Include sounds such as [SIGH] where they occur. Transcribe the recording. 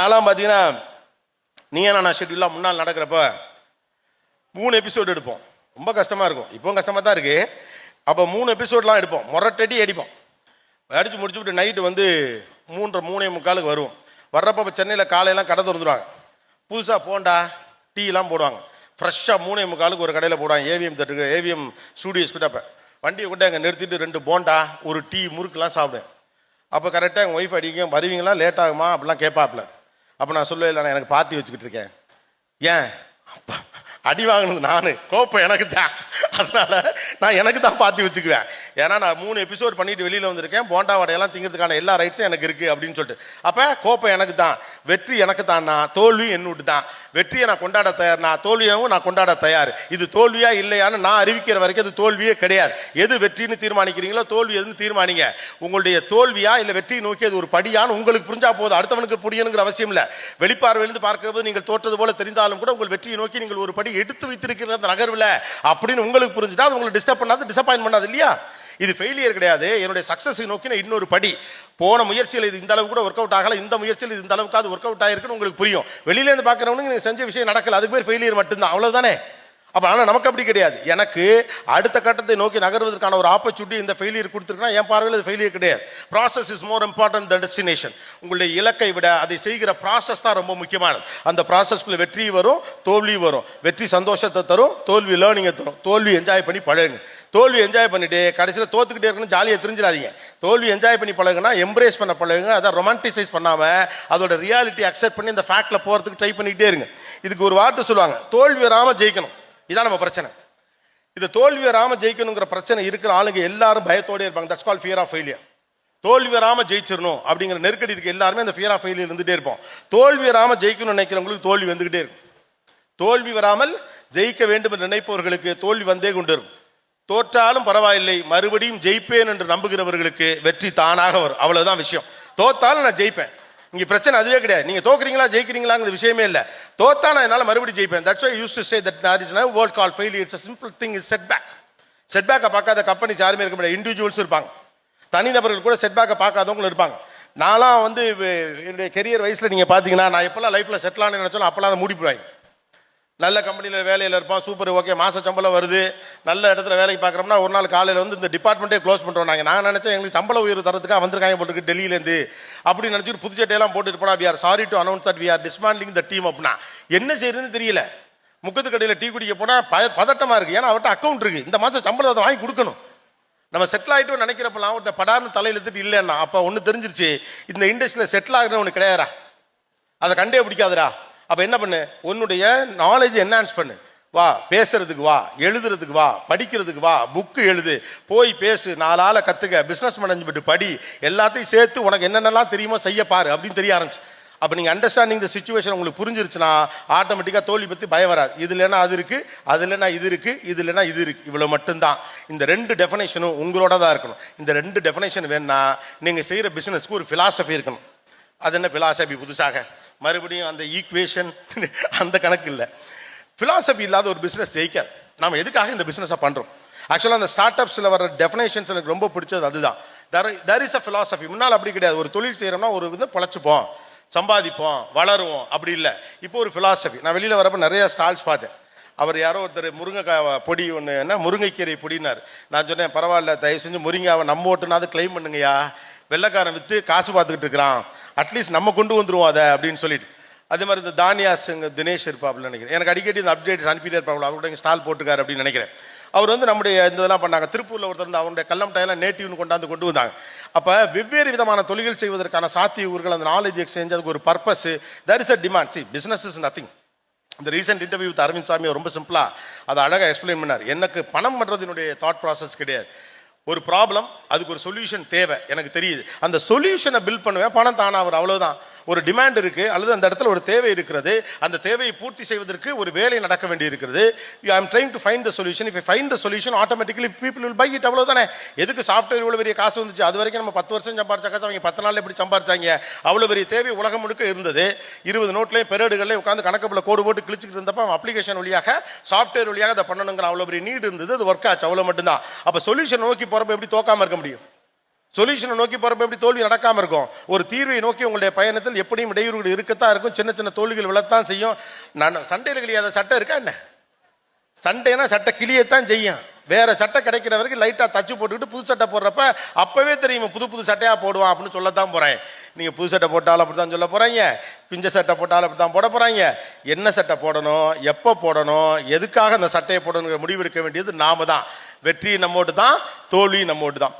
அதெல்லாம் பார்த்தீங்கன்னா நீ நான் ஷெட்யூலாக முன்னால் நடக்கிறப்ப மூணு எபிசோடு எடுப்போம். ரொம்ப கஷ்டமாக இருக்கும். இப்போவும் கஷ்டமாக தான் இருக்குது அப்போ மூணு எபிசோட்லாம் எடுப்போம். முரட்டடி அடிப்போம். அடித்து முடிச்சு விட்டு நைட்டு வந்து மூன்றரை மூணே முக்காலுக்கு வருவோம். வர்றப்போ இப்போ சென்னையில் காலையெல்லாம் கடை திறந்துருவாங்க. புதுசாக போண்டா டீலாம் போடுவாங்க. ஃப்ரெஷ்ஷாக மூணே முக்காலுக்கு ஒரு கடையில் போடுவாங்க. ஏவிஎம் தட்டுக்கு ஏவிஎம் ஸ்டூடியோஸ் கிட்டப்ப வண்டியை கொண்டு அங்கே நிறுத்திட்டு ரெண்டு போண்டா ஒரு டீ முறுக்குலாம் சாப்பிடுவேன். அப்போ கரெக்டாக எங்கள் ஒய்ஃப் அடிக்கும். வருவீங்களா? லேட் ஆகுமா? அப்படிலாம் கேட்பாப்புல. அப்போ நான் சொல்லுவேன் இல்லை நான் எனக்கு பார்ட்டி வச்சுக்கிட்டு இருக்கேன். ஏன்? அப்பா, அடி வாங்கினது நான். கோப்பம் எனக்கு தான் அதனால் நான் எனக்கு தான் பார்த்து வச்சுக்குவேன். ஏன்னா நான் மூணு எபிசோட் பண்ணிட்டு வெளியில் வந்திருக்கேன். போண்டா வடையெல்லாம் திங்கிறதுக்கான எல்லா ரைட்ஸும் எனக்கு இருக்குது அப்படின்னு சொல்லிட்டு. அப்போ கோப்பம் எனக்கு தான் வெற்றி எனக்கு தான்னா தோல்வி என்னுட்டு தான் வெற்றியை நான் கொண்டாட தயார் நான் தோல்வியாகவும் நான் கொண்டாட தயார். இது தோல்வியா இல்லையான்னு நான் அறிவிக்கிற வரைக்கும் அது தோல்வியே கிடையாது. எது வெற்றின்னு தீர்மானிக்கிறீங்களோ தோல்வி எதுன்னு தீர்மானிங்க. உங்களுடைய தோல்வியா இல்லை வெற்றியை நோக்கி அது ஒரு படியான்னு உங்களுக்கு புரிஞ்சா போதும். அடுத்தவனுக்கு புரியணுங்கிற அவசியம் இல்லை. வெளிப்பார்வையிலிருந்து பார்க்கும்போது நீங்கள் தோற்றது போல தெரிந்தாலும் கூட உங்கள் வெற்றியை நோக்கி நீங்கள் ஒரு படி எடுத்து வைத்திருக்கிற அந்த நகர்வில் அப்படின்னு உங்களுக்கு புரிஞ்சுட்டா அது உங்களுக்கு டிஸ்டர்ப் பண்ணாது டிசப்பாயின் பண்ணாது இல்லையா? இது ஃபெயிலியர் கிடையாது. என்னுடைய சக்ஸஸை நோக்கின இன்னொரு படி. போன முயற்சியில் இது இந்த அளவு கூட ஒர்க் அவுட் ஆகலை. இந்த முயற்சியில் இது இந்த அளவுக்கு ஒர்க் அவுட் ஆயிருக்குன்னு உங்களுக்கு புரியும். வெளியிலேருந்து பார்க்குறவனுக்கு செஞ்ச விஷயம் நடக்கல. அதுக்கு பேர் ஃபெயிலியர் மட்டும்தான். அவ்வளோதானே அப்போ ஆனால் நமக்கு அப்படி கிடையாது. எனக்கு அடுத்த கட்டத்தை நோக்கி நகர்வதற்கான ஒரு ஆப்பர்ச்சுனிட்டி இந்த ஃபெயிலியர் கொடுத்துருக்கா என் பார்வையில் இது ஃபெயிலியர் கிடையாது. Process is more important the destination உங்களுடைய இலக்கை விட அதை செய்கிற ப்ராசஸ் தான் ரொம்ப முக்கியமானது. அந்த ப்ராசஸ்க்குள்ள வெற்றி வரும் தோல்வி வரும். வெற்றி சந்தோஷத்தை தரும் தோல்வி லேர்னிங்கை தரும். தோல்வி என்ஜாய் பண்ணி பழகுங்க. தோல்வி என்ஜாய் பண்ணிட்டு கடைசியில் தோத்துக்கிட்டே இருக்கணும் ஜாலியாக தெரிஞ்சிடாதீங்க. தோல்வி என்ஜாய் பண்ணி பழகுனா எம்ப்ரேஸ் பண்ண பழகுங்க அதை ரொமான்டிசைஸ் பண்ணாமல் அதோட ரியாலிட்டி அக்செப்ட் பண்ணி இந்த ஃபேக்டில் போகிறதுக்கு ட்ரை பண்ணிக்கிட்டே இருங்க. இதுக்கு ஒரு வார்த்தை சொல்லுவாங்க தோல்வி வராமல் ஜெயிக்கணும். இதான் நம்ம பிரச்சனை. இது தோல்வி வராமல் ஜெயிக்கணுங்கிற பிரச்சனை இருக்கிற ஆளுங்க எல்லாரும் பயத்தோடய இருப்பாங்க. That's call fear of failure தோல்வி வராமல் ஜெயிச்சிடணும் அப்படிங்கிற நெருக்கடி இருக்க. எல்லாருமே அந்த ஃபியர் ஆஃப் ஃபெயிலியர் இருந்துட்டே இருப்போம். தோல்வி வராமல் ஜெயிக்கணும்னு நினைக்கிறவங்களுக்கு தோல்வி வந்துகிட்டே இருக்கும். தோல்வி வராமல் ஜெயிக்க வேண்டும் என்று நினைப்பவர்களுக்கு தோல்வி வந்தே கொண்டு இருக்கும் தோற்றாலும் பரவாயில்லை மறுபடியும் ஜெயிப்பேன் என்று நம்புகிறவர்களுக்கு வெற்றி தானாக வரும். அவ்வளவுதான் விஷயம். தோத்தாலும் நான் ஜெயிப்பேன். இங்கே பிரச்சனை அதுவே கிடையாது. நீங்கள் தோக்குறீங்களா ஜெயிக்கிறீங்களாங்கிற விஷயமே இல்லை. தோத்தா நான் என்னால மறுபடியும் ஜெயிப்பேன். That's why use to say that that is world call failure it's simple thing is set back set பேக்கை பார்க்காத கம்பெனிஸ் யாருமே இருக்க முடியாது. இண்டிவிஜுவல்ஸ் இருப்பாங்க. தனிநபர்கள் கூட செட் பேக்கை பார்க்காதவங்களும் இருப்பாங்க. நான்லாம் வந்து என்னுடைய கெரியர் வயசில் நீங்கள் பார்த்தீங்கன்னா நான் எப்போல்லாம் லைஃப்பில் செட்டில் ஆனேன்னு நினச்சாலும் அப்பெல்லாம் அதை மூடி நல்ல கம்பெனியில் வேலையில் இருப்பான் சூப்பர் ஓகே மாச சம்பளம் வருது. நல்ல இடத்துல வேலைக்கு பார்க்குறோம்னா ஒரு நாள் காலையில் வந்து இந்த டிபார்ட்மெண்ட்டே க்ளோஸ் பண்ணுறோம் நாங்கள் நான் நினச்சேன் எங்களுக்கு சம்பள உயர்வு தரத்துக்காக வந்திருக்காங்க போட்டுருக்கு டெல்லியிலேருந்து. அப்படி நினச்சிட்டு புதுச்சட்டையெல்லாம் போட்டுட்டு போனால் we are sorry to announce that we are dismantling the team அப்படின்னா என்ன செய்யறதுன்னு தெரியல. முக்கத்து கடையில் டீ குடிக்க போனால் ப பதட்டமாக இருக்குது ஏன்னா அவர்கிட்ட அக்கௌண்ட் இருக்குது இந்த மாதம் சம்பளத்தை வாங்கி கொடுக்கணும். நம்ம செட்டில் ஆகிட்டோம் நினைக்கிறப்பெல்லாம் அவர்கிட்ட படார்னு தலையில் எடுத்துட்டு இல்லைன்னா அப்போ ஒன்று தெரிஞ்சிருச்சு. இந்த இண்டஸ்ட்ரியில் செட்டில் ஆகுறது ஒன்று கிடையாதுடா. அதை கண்டே பிடிக்காதுடா. அப்போ என்ன பண்ணு? உன்னுடைய நாலேஜ் என்ஹான்ஸ் பண்ணு. வா பேசுறதுக்கு வா எழுதுறதுக்கு வா படிக்கிறதுக்கு வா புக்கு எழுது. போய் பேசு நாலால ஆளை கத்துக்க பிசினஸ் மேனேஜ்மெண்ட் படி எல்லாத்தையும் சேர்த்து உனக்கு என்னென்னலாம் தெரியுமோ செய்ய பாரு அப்படின்னு தெரிய ஆரம்பிச்சு. அப்போ நீங்கள் அண்டர்ஸ்டாண்டிங் த சுச்சுவேஷன் உங்களுக்கு புரிஞ்சிருச்சுன்னா ஆட்டோமேட்டிக்காக தோல்வி பற்றி பயம் வராது. இது இல்லைன்னா அது இருக்குது அது இல்லைனா இது இருக்குது இது இல்லைன்னா இது இருக்குது இவ்வளோ மட்டும்தான். இந்த ரெண்டு டெஃபனேஷனும் உங்களோட தான் இருக்கணும். இந்த ரெண்டு டெஃபனேஷன் வேணும்னா நீங்கள் செய்கிற பிஸ்னஸ்க்கு ஒரு ஃபிலாசபி இருக்கணும். அது என்ன ஃபிலாசபி புதுசாக? மறுபடியும் அந்த ஈக்குவேஷன் [LAUGHS] அந்த கணக்கு இல்லை. ஃபிலாசபி இல்லாத ஒரு பிஸ்னஸ் ஜெயிக்காது. நம்ம எதுக்காக இந்த பிஸ்னஸை பண்ணுறோம் ஆக்சுவலாக அந்த ஸ்டார்ட் அப்ஸில் வர டெஃபினேஷன்ஸ் எனக்கு ரொம்ப பிடிச்சது அதுதான். தர் தர் இஸ் அ ஃபிலாசபி முன்னால் அப்படி கிடையாது. ஒரு தொழில் செய்கிறோம்னா ஒரு வந்து பொழைச்சுப்போம். சம்பாதிப்போம் வளருவோம். அப்படி இல்லை. இப்போ ஒரு ஃபிலாசபி நான் வெளியில் வரப்போ நிறைய ஸ்டால்ஸ் பார்த்தேன். அவர் யாரோ ஒருத்தர் முருங்கைக்காய் பொடி ஒன்று என்ன முருங்கைக்கீரை பொடினார் நான் சொன்னேன் பரவாயில்ல தயவு செஞ்சு முருங்காவை நம்ம ஓட்டுனாவது கிளைம் பண்ணுங்கய்யா. வெள்ளைக்காரன் விற்று காசு பார்த்துக்கிட்டு இருக்கிறான். அட்லீஸ்ட் நம்ம கொண்டு வந்துடுவோம் அதை அப்படின்னு சொல்லிட்டு. அதே மாதிரி இந்த தானியாஸ் தினேஷ் இருப்பாப்ல நினைக்கிறேன். எனக்கு அடிக்கடி இந்த அப்டேட்ஸ் அனுப்பிட்டே இருப்பாங்க அவரோட ஸ்டால் போட்டுக்காரு அப்படின்னு நினைக்கிறேன். அவர் வந்து நம்முடைய இந்த இதெல்லாம் பண்ணாங்க. திருப்பூரில் ஒருத்தர் வந்து அவருடைய கல்லம்டாயெல்லாம் நேட்டிவ்னு கொண்டாந்து கொண்டு வந்தாங்க. அப்போ வெவ்வேறு விதமான தொழில்கள் செய்வதற்கான சாத்தியக்கூறுகள் அந்த நாலேஜ் எக்ஸ்சேஞ்ச் அதுக்கு ஒரு purpose there is a demand see business is nothing இந்த recent interview with Aravind Swamy ரொம்ப சிம்பிளாக அதை அழகாக எக்ஸ்பிளைன் பண்ணார். எனக்கு பணம் பண்ணுறது என்னுடைய தாட் ப்ராசஸ் கிடையாது. ஒரு ப்ராப்ளம் அதுக்கு ஒரு சொல்யூஷன் தேவை எனக்கு தெரியுது. அந்த சொல்யூஷனை பில்ட் பண்ணுவேன் பணம் தானே அவர் அவ்வளோதான் ஒரு டிமாண்ட் இருக்கு அல்லது அந்த இடத்துல ஒரு தேவை இருக்கிறது அந்த தேவையை பூர்த்தி செய்வதற்கு ஒரு வேலை நடக்க வேண்டி இருக்கிறது I am trying to find the solution if find the solution automatically people will buy it அவ்வளவுதானே? எதுக்கு சாஃப்ட்வேர் இவ்வளோ பெரிய காசு வந்துச்சு? அது வரைக்கும் நம்ம பத்து வருஷம் சம்பாரிச்சா காசு அவங்க பத்து நாள் எப்படி சம்பாரிச்சாங்க? அவ்வளோ பெரிய தேவை உலகம் முழுக்க இருந்தது. இருபது நோட்லையும் பெரேடுகள்லையும் உட்காந்து கணக்குல கோடு போட்டு கிழிச்சிட்டு இருந்தப்ப அப்ளிகேஷன் வழியாக சாஃப்ட்வேர் வழியாக அதை பண்ணணுங்கிற அவ்வளோ பெரிய நீடு இருந்தது. அது ஒர்க் ஆச்சு. அவ்வளோ மட்டும்தான். அப்போ சொல்யூஷன் நோக்கி போகிறப்ப எப்படி தோக்காம இருக்க முடியும்? சொல்யூஷனை நோக்கி போகிறப்ப எப்படி தோல்வி நடக்காம இருக்கும்? ஒரு தீர்வை நோக்கி உங்களுடைய பயணத்தில் எப்படியும் இடையூறுகள் இருக்கத்தான் இருக்கும். சின்ன சின்ன தோல்விகள் விழத்தான் செய்யும். நான் சண்டையில் கிளியாத சட்டை இருக்கா என்ன? சண்டைனா சட்டை கிளியத்தான் செய்யும். வேற சட்டை கிடைக்கிற வரைக்கும் லைட்டாக தச்சு போட்டுக்கிட்டு புது சட்டை போடுறப்ப அப்பவே தெரியும் புது புது சட்டையாக போடுவான் அப்படின்னு சொல்லத்தான் போகிறேன் நீங்கள் புது சட்டை போட்டாலும் அப்படித்தான் சொல்ல போகிறீங்க பிஞ்ச சட்டை போட்டாலும் அப்படி தான் போட போகிறாங்க என்ன சட்டை போடணும்? எப்போ போடணும்? எதுக்காக அந்த சட்டையை போடணுங்கிற முடிவு எடுக்க வேண்டியது நாம தான் வெற்றி நம்மோட்டு தான் தோல்வி நம்மோட்டு தான்